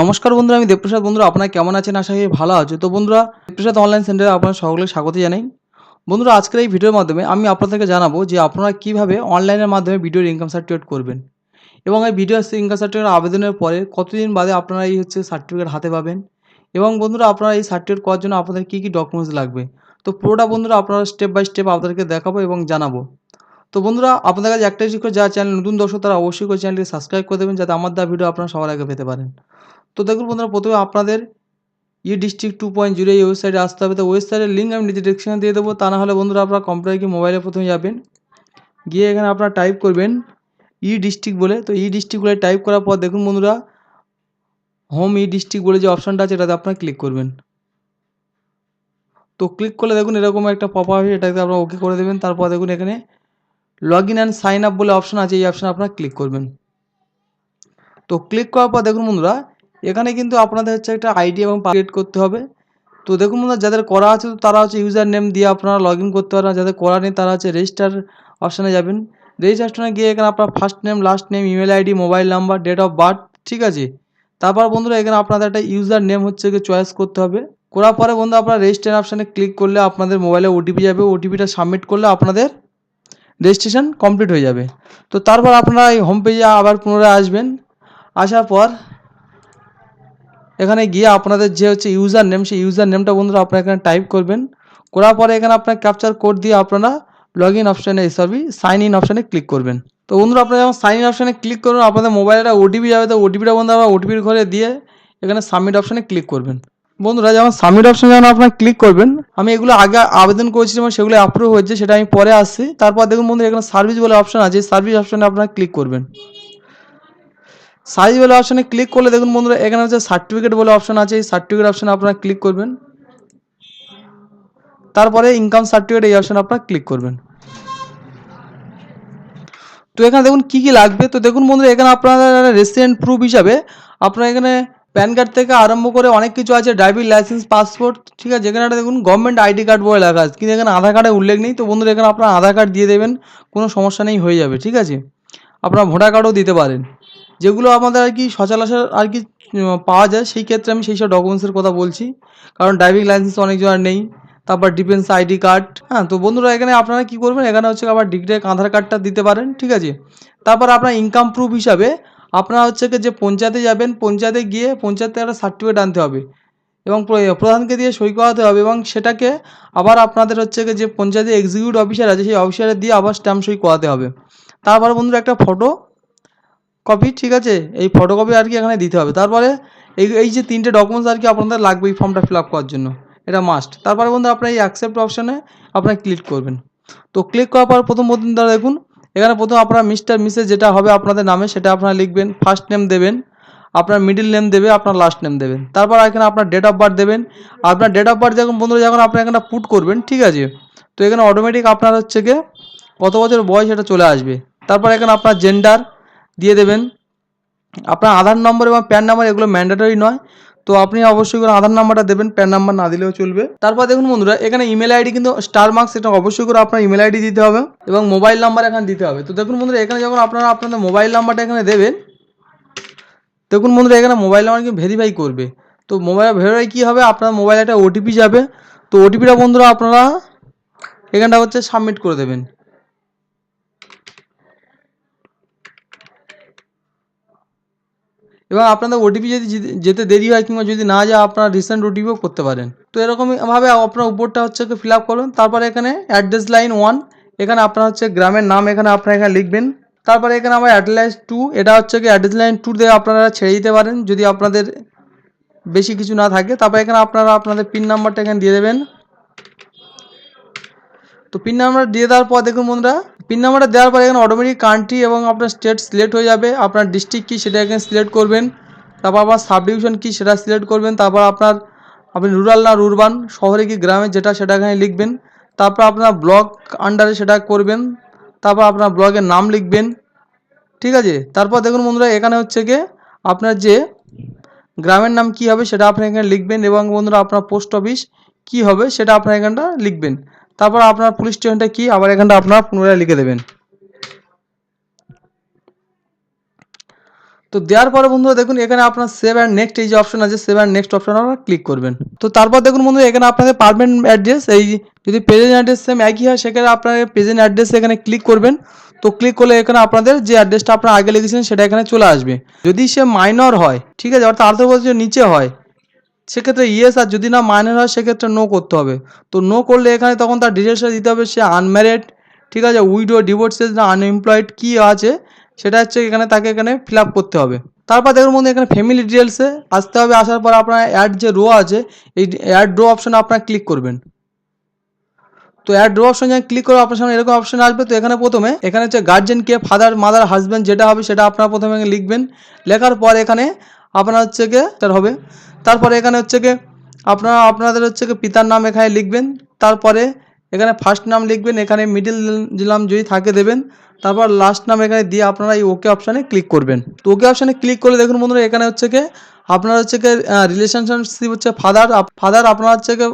নমস্কার বন্ধুরা, আমি দেবপ্রসাদ। বন্ধুরা, আপনারা কেমন আছেন? আশা করি ভালো আছে। তো বন্ধুরা, দেবপ্রসাদ অনলাইন সেন্টারে আপনার সকলকে স্বাগত জানাই। বন্ধুরা, আজকের এই ভিডিওর মাধ্যমে আমি আপনাদেরকে জানাব যে আপনারা কীভাবে অনলাইনের মাধ্যমে ভিডিওর ইনকাম সার্টিফিকেট করবেন। এবং এই ভিডিও ইনকাম সার্টিফিকেট আবেদনের পরে কতদিন বাদে আপনারা এই হচ্ছে সার্টিফিকেট হাতে পাবেন? এবং বন্ধুরা, আপনারা এই সার্টিফিকেট করার জন্য আপনাদের কী কী ডকুমেন্টস লাগবে? তো পুরোটা বন্ধুরা, আপনারা স্টেপ বাই স্টেপ আপনাদেরকে দেখাবো এবং জানাব। তো বন্ধুরা, আপনাদের কাছে একটাই শিক্ষক যারা চ্যানেল নতুন দর্শক, তারা অবশ্যই করে চ্যানেলটি সাবস্ক্রাইব করে দেবেন, যাতে আমার দেওয়া ভিডিও আপনারা সবার আগে পেতে পারেন। তো দেখুন বন্ধুরা, প্রথমে আপনাদের e district two point zero এই ওয়েবসাইটে আসতে হবে। তো ওয়েবসাইটের লিঙ্ক আমি নিচে ডিসক্রিপশনে দিয়ে দেবো। তা না হলে বন্ধুরা আপনারা কম্পিউটার কি মোবাইলে প্রথমে যাবেন। গিয়ে এখানে আপনারা টাইপ করবেন ই ডিস্ট্রিক্ট বলে। তো ই ডিস্ট্রিক্ট বলে টাইপ করার পর দেখুন বন্ধুরা হোম ই ডিস্ট্রিক্ট বলে যে অপশানটা আছে, এটাতে আপনারা ক্লিক করবেন। তো ক্লিক করলে দেখুন এরকম একটা পপ হবে এটাকে আপনারা ওকে করে দেবেন। তারপর দেখুন এখানে log in and sign up বলে অপশান আছে, এই অপশান আপনারা ক্লিক করবেন। তো ক্লিক করার পর দেখুন বন্ধুরা এখানে কিন্তু আপনাদের হচ্ছে একটা আইডি এবং ক্রিয়েট করতে হবে। তো দেখুন বন্ধুরা, যাদের করা আছে, তো তারা হচ্ছে ইউজার নেম দিয়ে আপনারা লগ করতে পারেন। যাদের করা নেই, তারা হচ্ছে রেজিস্টার অপশানে যাবেন। রেজিস্টার অপশানে গিয়ে এখানে আপনার first name last name email ID mobile number date of birth ঠিক আছে? তারপর বন্ধুরা, এখানে আপনাদের একটা ইউজার নেম হচ্ছে চয়েস করতে হবে। করার পরে বন্ধু আপনারা রেজিস্টার অপশানে ক্লিক করলে আপনাদের মোবাইলে ওটিপি যাবে। ওটিপিটা সাবমিট করলে আপনাদের রেজিস্ট্রেশন কমপ্লিট হয়ে যাবে। তো তারপর আপনারা এই হোম পেজে আবার পুনরায় আসবেন। আসার পর এখানে গিয়ে আপনাদের যে হচ্ছে ইউজার নেম সেই ইউজার নেমটা বন্ধুরা আপনারা এখানে টাইপ করবেন। করার পরে এখানে আপনার ক্যাপচার কোড দিয়ে আপনারা লগ ইন অপশানে সরি সাইন ইন অপশানে ক্লিক করবেন। তো বন্ধুরা আপনারা যখন সাইন ইন অপশানে ক্লিক করবেন, আপনাদের মোবাইলে একটা ওটিপি যাবে। তো ওটিপিটা বন্ধুরা আবার ওটিপির ঘরে দিয়ে এখানে সাবমিট অপশানে ক্লিক করবেন। বন্ধুরা যেমন সাবমিট অপশানে যখন আপনারা ক্লিক করবেন, আমি এগুলো আগে আবেদন করেছি করেছিলাম সেগুলো অ্যাপ্রুভ হয়েছে, সেটা আমি পরে আসছি। তারপর দেখুন বন্ধুরা এখানে সার্ভিস বলে অপশান আছে। সার্ভিস অপশানে আপনারা ক্লিক করবেন। সাইজ বলে অপশানে ক্লিক করলে দেখুন বন্ধুরা, এখানে হচ্ছে সার্টিফিকেট বলে অপশান আছে। এই সার্টিফিকেট অপশানে আপনারা ক্লিক করবেন। তারপরে ইনকাম সার্টিফিকেট এই অপশানে আপনারা ক্লিক করবেন। তো এখানে দেখুন কী কী লাগবে? তো দেখুন বন্ধুরা, এখানে আপনারা রেসিডেন্ট প্রুফ হিসাবে আপনারা এখানে প্যান কার্ড থেকে আরম্ভ করে অনেক কিছু আছে ড্রাইভিং লাইসেন্স পাসপোর্ট ঠিক আছে? যেখানে একটা দেখুন গভর্নমেন্ট আইডি কার্ড বলে লেখা আছে। কিন্তু এখানে আধার কার্ডে উল্লেখ নেই। তো বন্ধুরা, এখানে আপনারা আধার কার্ড দিয়ে দেবেন, কোনো সমস্যা নেই, হয়ে যাবে, ঠিক আছে? আপনারা ভোটার কার্ডও দিতে পারেন। যেগুলো আমাদের আর কি সচরাচর আর কি পাওয়া যায়, সেই ক্ষেত্রে আমি সেই সব ডকুমেন্টসের কথা বলছি। কারণ ড্রাইভিং লাইসেন্স অনেক জনের নেই, তারপর ডিফেন্স আইডি কার্ড হ্যাঁ তো বন্ধুরা এখানে আপনারা কি করবেন? এখানে হচ্ছে আবার ডিগ্রি আধার কার্ডটা দিতে পারেন, ঠিক আছে? তারপর আপনার ইনকাম প্রুফ হিসাবে আপনারা হচ্ছে যে পঞ্চায়েতে যাবেন, পঞ্চায়েতে গিয়ে পঞ্চায়েতে একটা সার্টিফিকেট আনতে হবে এবং প্রধানকে দিয়ে সই করাতে হবে এবং সেটাকে আবার আপনাদের হচ্ছে যে পঞ্চায়েতে এক্সিকিউটিভ অফিসার আছে, সেই অফিসারে দিয়ে আবার স্ট্যাম্প সই করাতে হবে। তারপর বন্ধুরা একটা ফটো কপি ঠিক আছে। এই ফটোকপি আর কি এখানে দিতে হবে। তারপরে এই এই যে তিনটে ডকুমেন্টস আর কি আপনাদের লাগবে এই ফর্মটা ফিল আপ করার জন্য। এটা মাস্ট তারপরে বন্ধু আপনার এই অ্যাকসেপ্ট অপশানে আপনার ক্লিক করবেন। তো ক্লিক করার পর প্রথম প্রথম তারা দেখুন, এখানে প্রথম আপনার মিস্টার মিসেস যেটা হবে আপনাদের নামে, সেটা আপনারা লিখবেন ফার্স্ট নেম দেবেন, আপনার মিডিল নেম দেবে, আপনার লাস্ট নেম দেবেন। তারপর এখানে আপনার ডেট অফ বার্থ দেবেন। আপনার ডেট অফ বার্থ যখন বন্ধুরা, যখন আপনি এখানে পুট করবেন, ঠিক আছে? তো এখানে অটোমেটিক আপনার হচ্ছে গিয়ে কত বছর বয়স এটা চলে আসবে। তারপর এখানে আপনার জেন্ডার দিয়ে দেবেন। আপনার আধার নম্বর এবং প্যান নাম্বার এগুলো ম্যান্ডেটরি নয়। তো আপনি অবশ্যই করে আধার নাম্বারটা দেবেন, প্যান নাম্বার না দিলেও চলবে। তারপর দেখুন বন্ধুরা, এখানে ইমেল আইডি কিন্তু স্টার মার্কস এটা অবশ্যই করে আপনার ইমেল আইডি দিতে হবে এবং মোবাইল নাম্বার এখানে দিতে হবে। তো দেখুন বন্ধুরা, এখানে যখন আপনারা আপনাদের মোবাইল নাম্বারটা এখানে দেবেন, দেখুন বন্ধুরা, এখানে মোবাইল নাম্বার কিন্তু ভেরিফাই করবে। তো মোবাইল ভেরিফাই কী হবে? আপনার মোবাইলে একটা ওটিপি যাবে। তো ওটিপিটা বন্ধুরা আপনারা এখানটা হচ্ছে সাবমিট করে দেবেন। এবং আপনাদের ওটিপি যদি যেতে- দেরি হয় কিংবা যদি না যায়, আপনারা রিসেন্ট ওটিপিও করতে পারেন। তো এরকমভাবে আপনার উপরটা হচ্ছে ফিল আপ করুন, তারপরে এখানে অ্যাড্রেস লাইন ওয়ান এখানে আপনার হচ্ছে গ্রামের নাম এখানে আপনারা এখানে লিখবেন। তারপরে এখানে আমার অ্যাড্রেস টু এটা হচ্ছে কি অ্যাড্রেস লাইন টু দিয়ে আপনারা ছেড়ে দিতে পারেন, যদি আপনাদের বেশি কিছু না থাকে। তারপরে এখানে আপনারা আপনাদের পিন নাম্বারটা এখানে দিয়ে দেবেন। তো পিন নাম্বার দিয়ে দেওয়ার পর দেখুন বন্ধুরা পিন নাম্বারটা দেওয়ার পর এখানে অটোমেটিক কান্ট্রি এবং আপনার স্টেট সিলেক্ট হয়ে যাবে। আপনার ডিস্ট্রিক্ট কী সেটা এখানে সিলেক্ট করবেন, তারপর আপনার সাব ডিভিশন কী সেটা সিলেক্ট করবেন, তারপর আপনার, আপনি রুরাল না রুরবান শহরে কি গ্রামে যেটা সেটা এখানে লিখবেন, তারপর আপনার ব্লক আন্ডারে সেটা করবেন, তারপর আপনার ব্লগের নাম লিখবেন, ঠিক আছে? তারপর দেখুন বন্ধুরা, এখানে হচ্ছে গিয়ে আপনার যে গ্রামের নাম কি হবে সেটা আপনি এখানে লিখবেন এবং বন্ধুরা আপনার পোস্ট অফিস কি হবে সেটা আপনার এখানটা লিখবেন। তারপর আপনার পুলিশ স্টেশনটা কি? আবার এখানটা আপনার পুনরায় লিখে দেবেন। তো দেওয়ার পরে বন্ধুরা দেখুন, এখানে আপনার সেভ অ্যান্ড নেক্সট এই যে অপশন আছে সেভ অ্যান্ড নেক্সট অপশন আপনারা ক্লিক করবেন। তো তারপর দেখুন বন্ধুরা, এখানে আপনাদের পারমানেন্ট অ্যাড্রেস এই যদি প্রেজেন্ট অ্যাড্রেস সেম একই হয় সেখানে আপনার প্রেজেন্ট অ্যাড্রেস এখানে ক্লিক করবেন। তো ক্লিক করলে এখানে আপনাদের যে অ্যাড্রেসটা আপনারা আগে লিখেছিলেন, সেটা এখানে চলে আসবে। যদি সে মাইনর হয়, ঠিক আছে, অর্থাৎ আঠারো বছরের নিচে হয় সেক্ষেত্রে ইয়েস আর যদি না মাইনর হয়, সেক্ষেত্রে নো করতে হবে। তো নো করলে এখানে তখন তার ডিটেলসটা দিতে হবে সে আনম্যারিড ঠিক আছে? উইডো ডিভোর্সেস না আনএমপ্লয়েড কী আছে? সেটা হচ্ছে এখানে তাকে এখানে ফিল আপ করতে হবে। তারপর দেখুন বন্ধু, এখানে ফ্যামিলি ডিটেলসে আসতে হবে। আসার পর আপনার অ্যাড যে রো আছে, এই অ্যাড রো অপশনে আপনার ক্লিক করবেন। তো অ্যাড রো অপশন যখন ক্লিক করে আপনার সামনে এরকম অপশন আসবে। তো এখানে প্রথমে, এখানে হচ্ছে গার্জেন কে ফাদার মাদার হাজব্যান্ড যেটা হবে, সেটা আপনারা প্রথমে লিখবেন। লেখার পর এখানে আপনার হচ্ছে গিয়ে তার হবে। তারপরে এখানে হচ্ছে গিয়ে, আপনারা, আপনাদের হচ্ছে গিয়ে পিতার নাম এখানে লিখবেন। তারপরে এখানে ফার্স্ট নাম লিখবেন, এখানে মিডিল নাম যদি থাকে দেবেন। তারপর লাস্ট নাম এখানে দিয়ে আপনারা এই ওকে অপশানে ক্লিক করবেন। তো ওকে অপশানে ক্লিক করলে দেখুন বন্ধুরা, এখানে হচ্ছে গিয়ে আপনার হচ্ছে গিয়ে রিলেশনশিপ হচ্ছে ফাদার ফাদার আপনার হচ্ছে গিয়ে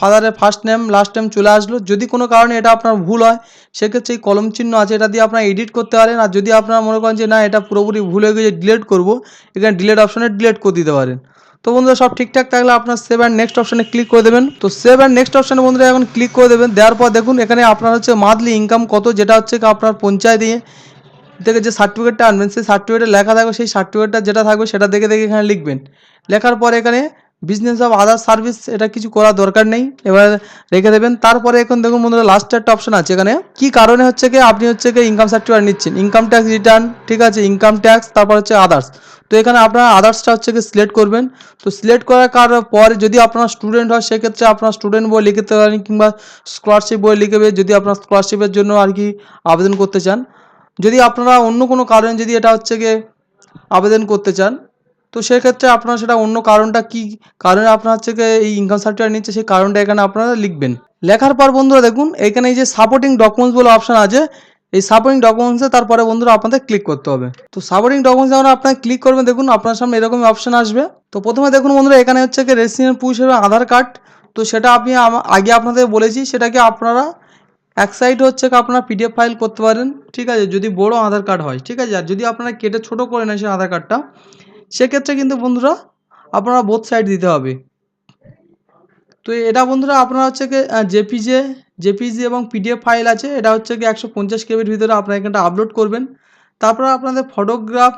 ফাদারের ফার্স্ট নেম লাস্ট নেম চলে আসলো। যদি কোনো কারণে এটা আপনার ভুল হয়, সেক্ষেত্রে এই কলম চিহ্ন আছে, এটা দিয়ে আপনার এডিট করতে পারেন। আর যদি আপনার মনে করেন যে না, এটা পুরোপুরি ভুল হয়ে গেছে ডিলিট করব, এখানে ডিলেট অপশানে ডিলেট করে দিতে পারেন। তো বন্ধুরা, সব ঠিকঠাক থাকলে আপনার সেভ অ্যান্ড নেক্সট অপশানে ক্লিক করে দেবেন। তো সেভ অ্যান্ড নেক্সট অপশানে বন্ধুরা, এখন ক্লিক করে দেবেন। দেওয়ার পর দেখুন, এখানে আপনার হচ্ছে মান্থলি ইনকাম কত, যেটা হচ্ছে কি আপনার পঞ্চায়েত দিয়ে থেকে যে সার্টিফিকেটটা আনবেন, সেই সার্টিফিকেটে লেখা থাকবে, সেই সার্টিফিকেটটা যেটা থাকবে সেটা দেখে দেখে এখানে লিখবেন। লেখার পর এখানে বিজনেস অফ আদার সার্ভিস এটা কিছু করার দরকার নেই, এবার রেখে দেবেন। তারপরে এখন দেখুন বন্ধুরা লাস্ট একটা অপশন আছে এখানে। কি কারণে হচ্ছে কি, আপনি হচ্ছে কি ইনকাম সার্টিফিকেট নিচ্ছেন? ইনকাম ট্যাক্স রিটার্ন ঠিক আছে? ইনকাম ট্যাক্স তারপর হচ্ছে আদার্স তো এখানে আপনারা আদার্সটা হচ্ছে কি সিলেক্ট করবেন। তো সিলেক্ট করার কার- পরে যদি আপনার স্টুডেন্ট হয়, সেক্ষেত্রে আপনার স্টুডেন্ট বই লিখতে পারেন কিংবা স্কলারশিপ বই লিখবে যদি আপনার স্কলারশিপের জন্য আর কি আবেদন করতে চান। যদি আপনারা অন্য কোনো কারণে যদি এটা হচ্ছে গিয়ে আবেদন করতে চান, তো সেক্ষেত্রে আপনারা সেটা অন্য কারণটা কি কারণে আপনার হচ্ছে এই ইনকাম সার্টিফিকেট নিচ্ছে সেই কারণটা এখানে আপনারা লিখবেন। লেখার পর বন্ধুরা দেখুন, এখানে এই যে সাপোর্টিং ডকুমেন্টস বলে অপশন আছে, এই সাপোর্টিং ডকুমেন্টসে তারপরে বন্ধুরা আপনাদের ক্লিক করতে হবে। তো সাপোর্টিং ডকুমেন্টস যখন আপনারা ক্লিক করবেন, দেখুন আপনার সামনে এরকমই অপশন আসবে। তো প্রথমে দেখুন বন্ধুরা, এখানে হচ্ছে কি রেসিডেন্ট প্রুফ হিসেবে আধার কার্ড তো সেটা আমি আগে আপনাদের বলেছি, সেটাকে আপনারা এক সাইড হচ্ছে আপনারা পিডিএফ ফাইল করতে পারেন, ঠিক আছে? যদি বড় আধার কার্ড হয়, ঠিক আছে? আর যদি আপনারা কেটে ছোট করে নেন সেই আধার কার্ডটা সেক্ষেত্রে কিন্তু বন্ধুরা আপনারা বোথ সাইড দিতে হবে। তো এটা বন্ধুরা আপনারা হচ্ছে কি জেপিজে জেপিজি এবং পিডিএফ ফাইল আছে। এটা হচ্ছে কি একশো পঞ্চাশ কেবির ভিতরে আপনারা এখানটা আপলোড করবেন। তারপরে আপনাদের ফটোগ্রাফ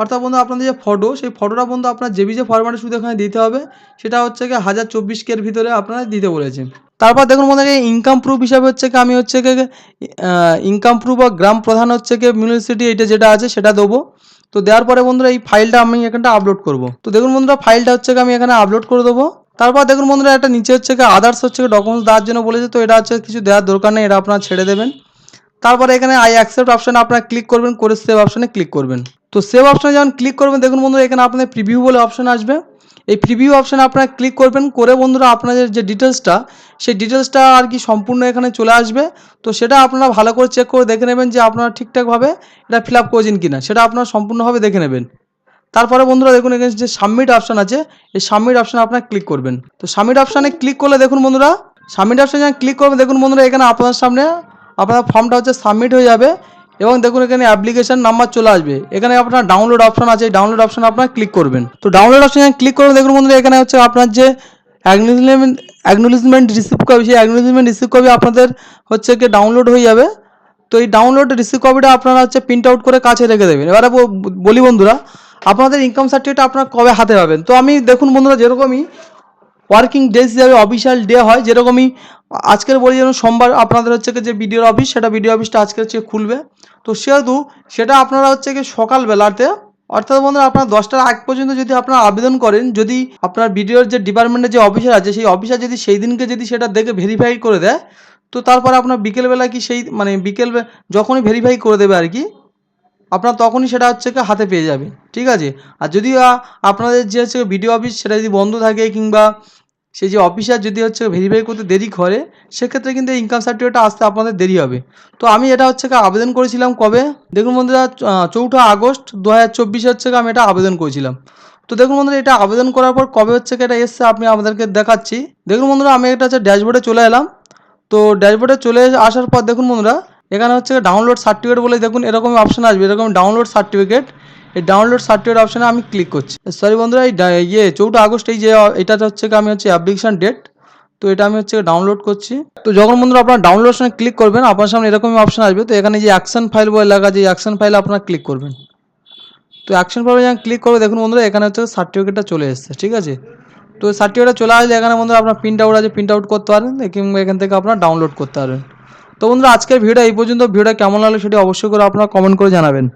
অর্থাৎ বন্ধু, আপনাদের যে ফটো সেই ফটোটা বন্ধু আপনার জেবি যে ফরম্যাটে শুধু এখানে দিতে হবে। সেটা হচ্ছে কি হাজার চব্বিশ কের ভিতরে আপনারা দিতে বলেছেন। তারপর দেখুন বন্ধু ইনকাম প্রুফ হিসাবে হচ্ছে কি আমি হচ্ছে কি ইনকাম প্রুফ বা গ্রাম প্রধান হচ্ছে কি মিউনিসিটি এটা যেটা আছে সেটা দেবো। তো দেওয়ার পরে বন্ধুরা এই ফাইলটা আমি এখানটা আপলোড করব। তো দেখুন বন্ধুরা ফাইলটা হচ্ছে আমি এখানে আপলোড করে দেবো। তারপর দেখুন বন্ধুরা, একটা নিচে হচ্ছে কি আদার্স হচ্ছে ডকুমেন্টস দেওয়ার জন্য বলেছে, তো এটা হচ্ছে কিছু দেওয়ার দরকার নেই, এটা আপনারা ছেড়ে দেবেন। তারপরে এখানে আই অ্যাকসেপ্ট অপশানে আপনারা ক্লিক করবেন, করে সেভ অপশানে ক্লিক করবেন। তো সেভ অপশানে যখন ক্লিক করবেন, দেখুন বন্ধুরা, এখানে আপনাদের প্রিভিউ বলে অপশান আসবে। এই প্রিভিউ অপশানে আপনারা ক্লিক করবেন, করে বন্ধুরা আপনাদের যে ডিটেলসটা সেই ডিটেলসটা আর কি সম্পূর্ণ এখানে চলে আসবে। তো সেটা আপনারা ভালো করে চেক করে দেখে নেবেন যে আপনারা ঠিকঠাকভাবে এটা ফিল আপ করেছেন কি না সেটা আপনারা সম্পূর্ণভাবে দেখে নেবেন। তারপরে বন্ধুরা দেখুন, এখানে যে সাবমিট অপশান আছে, এই সাবমিট অপশানে আপনারা ক্লিক করবেন। তো সাবমিট অপশানে ক্লিক করলে দেখুন বন্ধুরা সাবমিট অপশানে ক্লিক করবেন, দেখুন বন্ধুরা, এখানে আপনার সামনে আপনার ফর্মটা হচ্ছে সাবমিট হয়ে যাবে। এবং দেখুন, এখানে অ্যাপ্লিকেশন নাম্বার চলে আসবে। এখানে আপনার ডাউনলোড অপশন আছে, এই ডাউনলোড অপশন আপনার ক্লিক করবেন। তো ডাউনলোড অপশনে ক্লিক করবেন দেখুন বন্ধুরা, এখানে হচ্ছে আপনার যে অ্যাকনোলেজমেন্ট অ্যাকনোলেজমেন্ট রিসিভ কপি সেই অ্যাকনোলেজমেন্ট রিসিভ কপি আপনাদের হচ্ছে কি ডাউনলোড হয়ে যাবে। তো এই ডাউনলোড রিসিভ কপিটা আপনারা হচ্ছে প্রিন্ট আউট করে কাছে রেখে দেবেন। এবারে বলি বন্ধুরা, আপনাদের ইনকাম সার্টিফিকেট আপনারা কবে হাতে পাবেন? তো আমি দেখুন বন্ধুরা, যেরকমই ওয়ার্কিং ডেজ হিসাবে অফিসিয়াল ডে হয়। যেরকমই আজকের বলি যেন সোমবার আপনাদের হচ্ছে যে বিডিওর অফিস সেটা বিডিও অফিসটা আজকে হচ্ছে খুলবে। তো সেহেতু সেটা আপনারা হচ্ছে কি সকালবেলাতে, অর্থাৎ বন্ধুরা আপনার দশটার আগ পর্যন্ত যদি আপনারা আবেদন করেন, যদি আপনার বিডিওর যে ডিপার্টমেন্টের যে অফিসার আছে, সেই অফিসার যদি সেই দিনকে যদি সেটা দেখে ভেরিফাই করে দেয়, তো তারপরে আপনার বিকেলবেলা কি সেই মানে বিকেল যখনই ভেরিফাই করে দেবে আর কি, আপনার তখনই সেটা হচ্ছে কি হাতে পেয়ে যাবে ঠিক আছে? আর যদি আপনাদের যে হচ্ছে বিডিও অফিস সেটা যদি বন্ধ থাকে কিংবা সেই যে অফিসার যদি হচ্ছে ভেরিফাই করতে দেরি করে, সেক্ষেত্রে কিন্তু ইনকাম সার্টিফিকেটটা আসতে আপনাদের দেরি হবে। তো আমি এটা হচ্ছে আবেদন করেছিলাম কবে? দেখুন বন্ধুরা চৌঠা আগস্ট দু হাজার চব্বিশে হচ্ছে আমি এটা আবেদন করেছিলাম। তো দেখুন বন্ধুরা, এটা আবেদন করার পর কবে হচ্ছে এটা এসছে আপনি আমাদেরকে দেখাচ্ছি। দেখুন বন্ধুরা, আমি এটা হচ্ছে ড্যাশবোর্ডে চলে এলাম। তো ড্যাশবোর্ডে চলে আসার পর দেখুন বন্ধুরা, এখানে হচ্ছে ডাউনলোড সার্টিফিকেট বলে দেখুন এরকম অপশন আসবে। এরকম ডাউনলোড সার্টিফিকেট এই ডাউনলোড সার্টিফিকেট অপশানে আমি ক্লিক করছি। সরি বন্ধুরা, এই ইয়ে চৌঠা আগস্ট, এই যে এটা হচ্ছে আমি হচ্ছে অ্যাপ্লিকেশন ডেট তো এটা আমি হচ্ছে ডাউনলোড করছি। তো যখন বন্ধুরা আপনার ডাউনলোড অপশানে ক্লিক করবেন, আপনার সামনে এরকমই অপশান আসবে। তো এখানে যে অ্যাকশন ফাইল বলে লেখা আছে অ্যাকশন ফাইল আপনারা ক্লিক করবেন। তো অ্যাকশন ফাইলে যখন ক্লিক করবে, দেখুন বন্ধুরা, এখানে হচ্ছে সার্টিফিকেটটা চলে এসেছে, ঠিক আছে? তো সার্টিফিকেটটা চলে আসলে এখানে বন্ধুরা আপনার প্রিন্ট আউট আছে প্রিন্ট আউট করতে পারেন, কিংবা এখান থেকে আপনারা ডাউনলোড করতে পারবেন তো বন্ধুরা, আজকের ভিডিও এই পর্যন্ত। ভিডিওটা কেমন লাগল সেটি অবশ্যই করে আপনারা কমেন্ট করে জানাবেন।